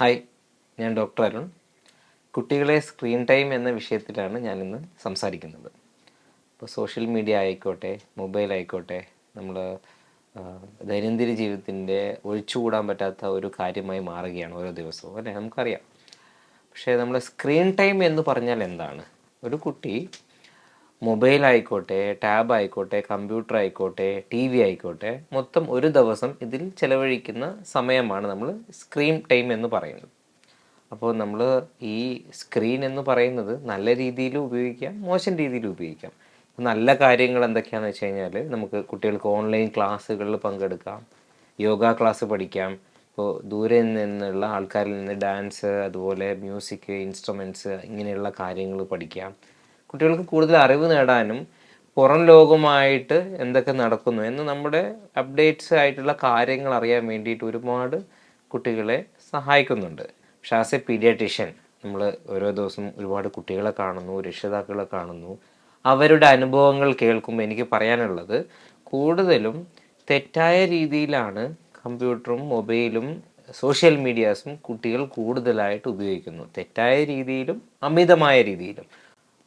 Hi ഞാൻ doctor Arun. കുട്ടികളെ screen time എന്ന വിഷയത്തിലാണ് ഞാനിന്ന് സംസാരിക്കുന്നത്. ഇപ്പോൾ സോഷ്യൽ മീഡിയ ആയിക്കോട്ടെ മൊബൈൽ ആയിക്കോട്ടെ നമ്മൾ ദൈനംദിന ജീവിതത്തിന്റെ ഒഴിച്ചുകൂടാൻ പറ്റാത്ത ഒരു കാര്യമായി മാറുകയാണ് ഓരോ ദിവസവും അല്ലേ? നമുക്കറിയാം. പക്ഷേ നമ്മൾ സ്ക്രീൻ ടൈം എന്ന് പറഞ്ഞാൽ എന്താണ്? ഒരു കുട്ടി മൊബൈൽ ആയിക്കോട്ടെ ടാബ് ആയിക്കോട്ടെ കമ്പ്യൂട്ടർ ആയിക്കോട്ടെ ടി വി ആയിക്കോട്ടെ മൊത്തം ഒരു ദിവസം ഇതിൽ ചിലവഴിക്കുന്ന സമയമാണ് നമ്മൾ സ്ക്രീൻ ടൈം എന്ന് പറയുന്നത്. അപ്പോൾ നമ്മൾ ഈ സ്ക്രീൻ എന്ന് പറയുന്നത് നല്ല രീതിയിൽ ഉപയോഗിക്കാം മോശം രീതിയിൽ ഉപയോഗിക്കാം. നല്ല കാര്യങ്ങൾ എന്തൊക്കെയാണെന്ന് വെച്ച് കഴിഞ്ഞാൽ നമുക്ക് കുട്ടികൾക്ക് ഓൺലൈൻ ക്ലാസ്സുകളിൽ പങ്കെടുക്കാം യോഗ ക്ലാസ് പഠിക്കാം. ഇപ്പോൾ ദൂരെ നിന്നുള്ള ആൾക്കാരിൽ നിന്ന് ഡാൻസ് അതുപോലെ മ്യൂസിക് ഇൻസ്ട്രുമെന്റ്സ് ഇങ്ങനെയുള്ള കാര്യങ്ങൾ പഠിക്കാം. കുട്ടികൾക്ക് കൂടുതൽ അറിവ് നേടാനും പുറം ലോകമായിട്ട് എന്തൊക്കെ നടക്കുന്നു എന്ന് നമ്മുടെ അപ്ഡേറ്റ്സ് ആയിട്ടുള്ള കാര്യങ്ങൾ അറിയാൻ വേണ്ടിയിട്ട് ഒരുപാട് കുട്ടികളെ സഹായിക്കുന്നുണ്ട്. പക്ഷെ ആസ് എ പീഡിയാട്രീഷ്യൻ നമ്മൾ ഓരോ ദിവസം ഒരുപാട് കുട്ടികളെ കാണുന്നു രക്ഷിതാക്കളെ കാണുന്നു. അവരുടെ അനുഭവങ്ങൾ കേൾക്കുമ്പോൾ എനിക്ക് പറയാനുള്ളത് കൂടുതലും തെറ്റായ രീതിയിലാണ് കമ്പ്യൂട്ടറും മൊബൈലും സോഷ്യൽ മീഡിയാസും കുട്ടികൾ കൂടുതലായിട്ട് ഉപയോഗിക്കുന്നു. തെറ്റായ രീതിയിലും അമിതമായ രീതിയിലും.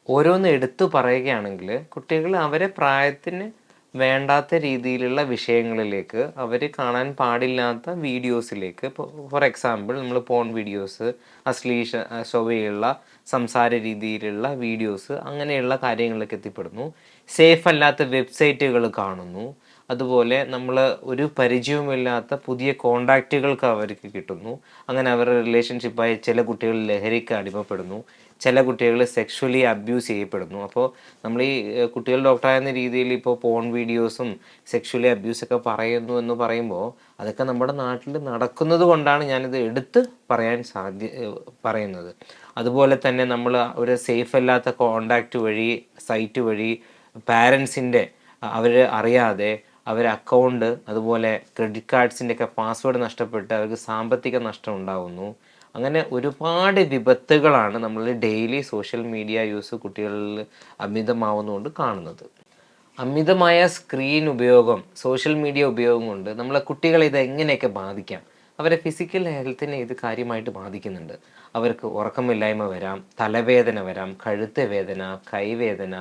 ഓരോന്ന് എടുത്തു പറയുകയാണെങ്കിൽ കുട്ടികൾ അവരെ പ്രായത്തിന് വേണ്ടാത്ത രീതിയിലുള്ള വിഷയങ്ങളിലേക്ക് അവർ കാണാൻ പാടില്ലാത്ത വീഡിയോസിലേക്ക് ഫോർ എക്സാമ്പിൾ നമ്മൾ പോൺ വീഡിയോസ് അശ്ലീഷ ശോഭയുള്ള സംസാര രീതിയിലുള്ള വീഡിയോസ് അങ്ങനെയുള്ള കാര്യങ്ങളിലേക്ക് എത്തിപ്പെടുന്നു. സേഫ് അല്ലാത്ത വെബ്സൈറ്റുകൾ കാണുന്നു. അതുപോലെ നമ്മൾ ഒരു പരിചയവുമില്ലാത്ത പുതിയ കോണ്ടാക്റ്റുകൾക്ക് അവർക്ക് കിട്ടുന്നു. അങ്ങനെ അവരുടെ റിലേഷൻഷിപ്പായി ചില കുട്ടികൾ ലഹരിക്ക് അടിമപ്പെടുന്നു. ചില കുട്ടികൾ സെക്ഷലി അബ്യൂസ് ചെയ്യപ്പെടുന്നു. അപ്പോൾ നമ്മൾ ഈ കുട്ടികൾ ഡോക്ടറായെന്ന രീതിയിൽ ഇപ്പോൾ പോൺ വീഡിയോസും സെക്ഷലി അബ്യൂസൊക്കെ പറയുന്നു എന്ന് പറയുമ്പോൾ അതൊക്കെ നമ്മുടെ നാട്ടിൽ നടക്കുന്നത് കൊണ്ടാണ് ഞാനിത് എടുത്ത് പറയാൻ സാധ്യ പറയുന്നത്. അതുപോലെ തന്നെ നമ്മൾ ഒരു സേഫ് അല്ലാത്ത കോണ്ടാക്റ്റ് വഴി സൈറ്റ് വഴി പാരൻസിന്റെ അവർ അറിയാതെ അവർ അക്കൗണ്ട് അതുപോലെ ക്രെഡിറ്റ് കാർഡ്സിന്റെ ഒക്കെ പാസ്വേഡ് നഷ്ടപ്പെട്ട് അവർക്ക് സാമ്പത്തിക നഷ്ടം ഉണ്ടാകുന്നു അങ്ങനെ ഒരുപാട് വിപത്തുകളാണ് നമ്മൾ ഡെയിലി സോഷ്യൽ മീഡിയ യൂസ് കുട്ടികളിൽ അമിതമാവുന്നതുകൊണ്ട് കാണുന്നത്. അമിതമായ സ്ക്രീൻ ഉപയോഗം സോഷ്യൽ മീഡിയ ഉപയോഗം കൊണ്ട് നമ്മളെ കുട്ടികളെ ഇത് എങ്ങനെയൊക്കെ ബാധിക്കാം? അവരെ ഫിസിക്കൽ ഹെൽത്തിനെ ഇത് കാര്യമായിട്ട് ബാധിക്കുന്നുണ്ട്. അവർക്ക് ഉറക്കമില്ലായ്മ വരാം തലവേദന വരാം കഴുത്ത് വേദന കൈവേദന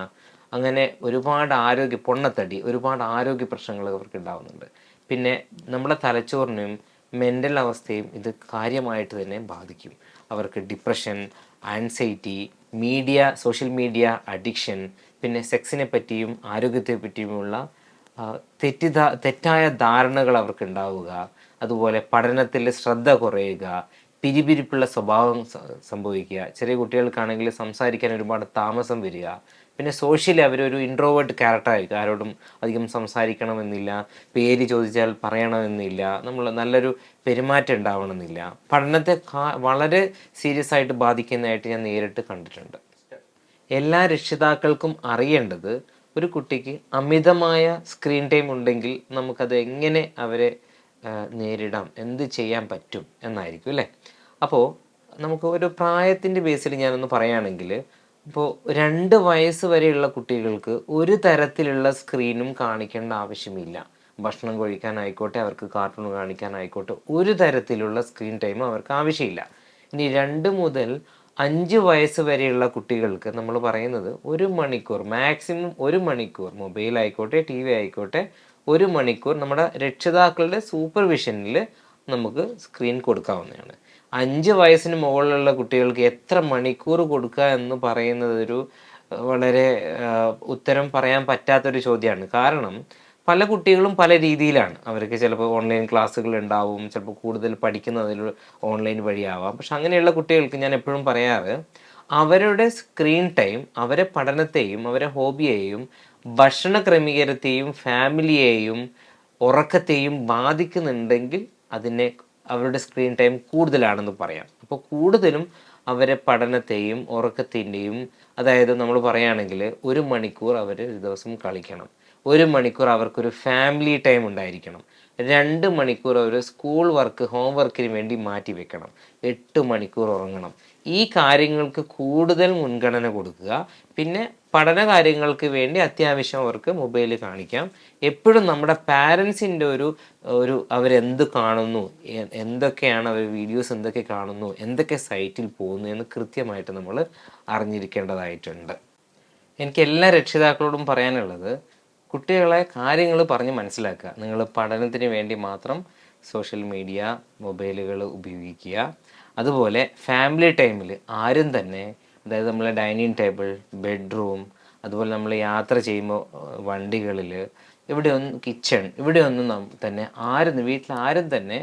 അങ്ങനെ ഒരുപാട് ആരോഗ്യ പൊണ്ണത്തടി ഒരുപാട് ആരോഗ്യ പ്രശ്നങ്ങൾ അവർക്ക് ഉണ്ടാകുന്നുണ്ട് പിന്നെ നമ്മുടെ തലച്ചോറിനെയും മെന്റൽ അവസ്ഥയും ഇത് കാര്യമായിട്ട് തന്നെ ബാധിക്കും. അവർക്ക് depression anxiety media social media addiction പിന്നെ സെക്സിനെ പറ്റിയും ആരോഗ്യത്തെ പറ്റിയുമുള്ള തെറ്റിദ തെറ്റായ ധാരണകൾ അവർക്ക് ഉണ്ടാവുക അതുപോലെ പഠനത്തിൽ ശ്രദ്ധ കുറയുക പിരിപിരിപ്പുള്ള സ്വഭാവം സംഭവിക്കുക. ചെറിയ കുട്ടികൾക്കാണെങ്കിൽ സംസാരിക്കാൻ ഒരുപാട് താമസം വരിക പിന്നെ സോഷ്യലി അവരൊരു ഇൻട്രോവേർട്ട് ക്യാരക്ടറായിരിക്കും ആരോടും അധികം സംസാരിക്കണമെന്നില്ല പേര് ചോദിച്ചാൽ പറയണമെന്നില്ല നമ്മൾ നല്ലൊരു പെരുമാറ്റം ഉണ്ടാവണമെന്നില്ല. പഠനത്തെ വളരെ സീരിയസ് ആയിട്ട് ബാധിക്കുന്നതായിട്ട് ഞാൻ നേരിട്ട് കണ്ടിട്ടുണ്ട്. എല്ലാ രക്ഷിതാക്കൾക്കും അറിയേണ്ടത് ഒരു കുട്ടിക്ക് അമിതമായ സ്ക്രീൻ ടൈം ഉണ്ടെങ്കിൽ നമുക്കത് എങ്ങനെ അവരെ നേരിടാം എന്ത് ചെയ്യാൻ പറ്റും എന്നായിരിക്കും അല്ലേ? അപ്പോൾ നമുക്ക് ഒരു പ്രായത്തിന്റെ ബേസിൽ ഞാനൊന്ന് പറയുകയാണെങ്കിൽ ഇപ്പോൾ രണ്ട് വയസ്സ് വരെയുള്ള കുട്ടികൾക്ക് ഒരു തരത്തിലുള്ള സ്ക്രീനും കാണിക്കേണ്ട ആവശ്യമില്ല. ഭക്ഷണം കഴിക്കാനായിക്കോട്ടെ അവർക്ക് കാർട്ടൂൺ കാണിക്കാനായിക്കോട്ടെ ഒരു തരത്തിലുള്ള സ്ക്രീൻ ടൈം അവർക്ക് ആവശ്യമില്ല. ഇനി രണ്ട് മുതൽ അഞ്ച് വയസ്സ് വരെയുള്ള കുട്ടികൾക്ക് നമ്മൾ പറയുന്നത് ഒരു മണിക്കൂർ മാക്സിമം ഒരു മണിക്കൂർ മൊബൈൽ ആയിക്കോട്ടെ ടി വി ആയിക്കോട്ടെ ഒരു മണിക്കൂർ നമ്മുടെ രക്ഷിതാക്കളുടെ സൂപ്പർവിഷനിൽ നമുക്ക് സ്ക്രീൻ കൊടുക്കാവുന്നതാണ്. അഞ്ച് വയസ്സിന് മുകളിലുള്ള കുട്ടികൾക്ക് എത്ര മണിക്കൂർ കൊടുക്കുക എന്ന് പറയുന്നത് ഒരു വളരെ ഉത്തരം പറയാൻ പറ്റാത്തൊരു ചോദ്യമാണ്. കാരണം പല കുട്ടികളും പല രീതിയിലാണ്. അവർക്ക് ചിലപ്പോൾ ഓൺലൈൻ ക്ലാസ്സുകൾ ഉണ്ടാവും ചിലപ്പോൾ കൂടുതൽ പഠിക്കുന്നതിൽ ഓൺലൈൻ വഴിയാവാം. പക്ഷെ അങ്ങനെയുള്ള കുട്ടികൾക്ക് ഞാൻ എപ്പോഴും പറയാറ് അവരുടെ സ്ക്രീൻ ടൈം അവരെ പഠനത്തെയും അവരെ ഹോബിയെയും ഭക്ഷണ ക്രമീകരണത്തെയും ഫാമിലിയെയും ഉറക്കത്തെയും ബാധിക്കുന്നുണ്ടെങ്കിൽ അതിനെ അവരുടെ സ്ക്രീൻ ടൈം കൂടുതലാണെന്ന് പറയാം. അപ്പോൾ കൂടുതലും അവരെ പഠനത്തെയും ഉറക്കത്തിന്റെയും അതായത് നമ്മൾ പറയുകയാണെങ്കിൽ ഒരു മണിക്കൂർ അവർ ഒരു ദിവസം കളിക്കണം. ഒരു മണിക്കൂർ അവർക്കൊരു ഫാമിലി ടൈം ഉണ്ടായിരിക്കണം. രണ്ട് മണിക്കൂർ അവർ സ്കൂൾ വർക്ക് ഹോം വർക്കിന് വേണ്ടി മാറ്റി വെക്കണം. എട്ട് മണിക്കൂർ ഉറങ്ങണം. ഈ കാര്യങ്ങൾക്ക് കൂടുതൽ മുൻഗണന കൊടുക്കുക. പിന്നെ പഠന കാര്യങ്ങൾക്ക് വേണ്ടി അത്യാവശ്യം അവർക്ക് മൊബൈൽ കാണിക്കാം. എപ്പോഴും നമ്മുടെ പാരൻസിന്റെ ഒരു ഒരു അവരെന്ത് കാണുന്നു? എന്തൊക്കെയാണ് അവർ വീഡിയോസ് എന്തൊക്കെ കാണുന്നു? എന്തൊക്കെ സൈറ്റിൽ പോകുന്നു? എന്ന് കൃത്യമായിട്ട് നമ്മൾ അറിഞ്ഞിരിക്കേണ്ടതായിട്ടുണ്ട്. എനിക്ക് എല്ലാ രക്ഷിതാക്കളോടും പറയാനുള്ളത് കുട്ടികളെ കാര്യങ്ങൾ പറഞ്ഞ് മനസ്സിലാക്കുക. നിങ്ങൾ പഠനത്തിന് വേണ്ടി മാത്രം സോഷ്യൽ മീഡിയ മൊബൈലുകൾ ഉപയോഗിക്കുക. അതുപോലെ ഫാമിലി ടൈമിൽ ആരും തന്നെ അതായത് നമ്മളെ ഡൈനിങ് ടേബിൾ ബെഡ്റൂം അതുപോലെ നമ്മൾ യാത്ര ചെയ്യുമ്പോൾ വണ്ടികളിൽ ഇവിടെയൊന്നും കിച്ചൺ ഇവിടെ ഒന്നും തന്നെ ആരും വീട്ടിൽ ആരും തന്നെ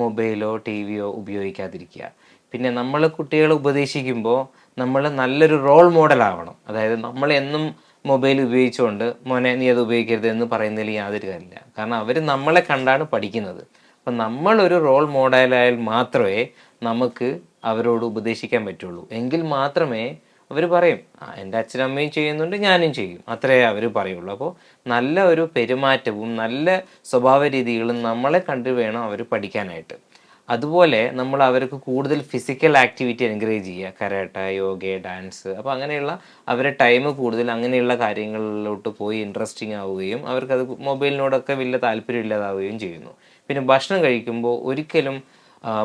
മൊബൈലോ ടി വിയോ ഉപയോഗിക്കാതിരിക്കുക. പിന്നെ നമ്മൾ കുട്ടികളെ ഉപദേശിക്കുമ്പോൾ നമ്മൾ നല്ലൊരു റോൾ മോഡൽ ആവണം. അതായത് നമ്മൾ എന്നും മൊബൈൽ ഉപയോഗിച്ചുകൊണ്ട് മോനെ നീ അത് ഉപയോഗിക്കരുത് എന്ന് പറയുന്നതിൽ യാതൊരു കാര്യമില്ല. കാരണം അവർ നമ്മളെ കണ്ടാണ് പഠിക്കുന്നത്. അപ്പം നമ്മളൊരു റോൾ മോഡലായാൽ മാത്രമേ നമുക്ക് അവരോട് ഉപദേശിക്കാൻ പറ്റുള്ളൂ. എങ്കിൽ മാത്രമേ അവർ പറയും എന്റെ അച്ഛനും അമ്മയും ചെയ്യുന്നുണ്ട് ഞാനും ചെയ്യും. അത്രേ അവർ പറയുള്ളൂ. അപ്പോൾ നല്ല ഒരു പെരുമാറ്റവും നല്ല സ്വഭാവ രീതികളും നമ്മളെ കണ്ടു വേണം അവർ പഠിക്കാനായിട്ട്. അതുപോലെ നമ്മൾ അവർക്ക് കൂടുതൽ ഫിസിക്കൽ ആക്ടിവിറ്റി എൻകറേജ് ചെയ്യുക. കരാട്ട യോഗ ഡാൻസ് അപ്പോൾ അങ്ങനെയുള്ള അവരെ ടൈം കൂടുതൽ അങ്ങനെയുള്ള കാര്യങ്ങളിലോട്ട് പോയി ഇൻട്രസ്റ്റിംഗ് ആവുകയും അവർക്കത് മൊബൈലിനോടൊക്കെ വലിയ താല്പര്യം ഇല്ലാതാവുകയും ചെയ്യുന്നു. പിന്നെ ഭക്ഷണം കഴിക്കുമ്പോൾ ഒരിക്കലും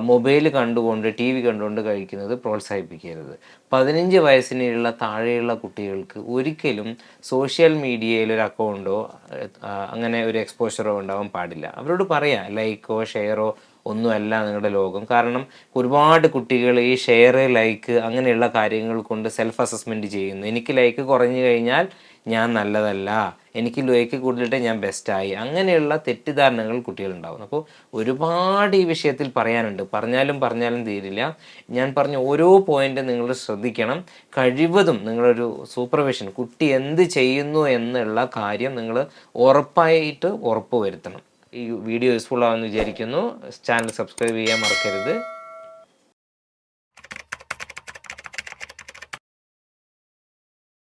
മൊബൈൽ കണ്ടുകൊണ്ട് ടി വി കണ്ടുകൊണ്ട് കഴിക്കുന്നത് പ്രോത്സാഹിപ്പിക്കരുത്. പതിനഞ്ച് വയസ്സിനുള്ള താഴെയുള്ള കുട്ടികൾക്ക് ഒരിക്കലും സോഷ്യൽ മീഡിയയിൽ ഒരു അക്കൗണ്ടോ അങ്ങനെ ഒരു എക്സ്പോഷറോ ഉണ്ടാവാൻ പാടില്ല. അവരോട് പറയാം ലൈക്കോ ഷെയറോ ഒന്നുമല്ല നിങ്ങളുടെ ലോകം. കാരണം ഒരുപാട് കുട്ടികൾ ഈ ഷെയർ ലൈക്ക് അങ്ങനെയുള്ള കാര്യങ്ങൾ കൊണ്ട് സെൽഫ് അസസ്മെന്റ് ചെയ്യുന്നു. എനിക്ക് ലൈക്ക് കുറഞ്ഞു കഴിഞ്ഞാൽ ഞാൻ നല്ലതല്ല. എനിക്ക് ലൈക്ക് കൂടുതലിട്ട് ഞാൻ ബെസ്റ്റായി അങ്ങനെയുള്ള തെറ്റിദ്ധാരണകൾ കുട്ടികളുണ്ടാവും അപ്പോൾ ഒരുപാട് ഈ വിഷയത്തിൽ പറയാനുണ്ട്. പറഞ്ഞാലും പറഞ്ഞാലും തീരില്ല. ഞാൻ പറഞ്ഞ ഓരോ പോയിന്റും നിങ്ങൾ ശ്രദ്ധിക്കണം. കഴിവതും നിങ്ങളൊരു സൂപ്പർവിഷൻ കുട്ടി എന്ത് ചെയ്യുന്നു എന്നുള്ള കാര്യം നിങ്ങൾ ഉറപ്പായിട്ട് ഉറപ്പ് വരുത്തണം. ഈ വീഡിയോ യൂസ്ഫുൾ ആവുമെന്ന് വിചാരിക്കുന്നു. ചാനൽ സബ്സ്ക്രൈബ് ചെയ്യാൻ മറക്കരുത്.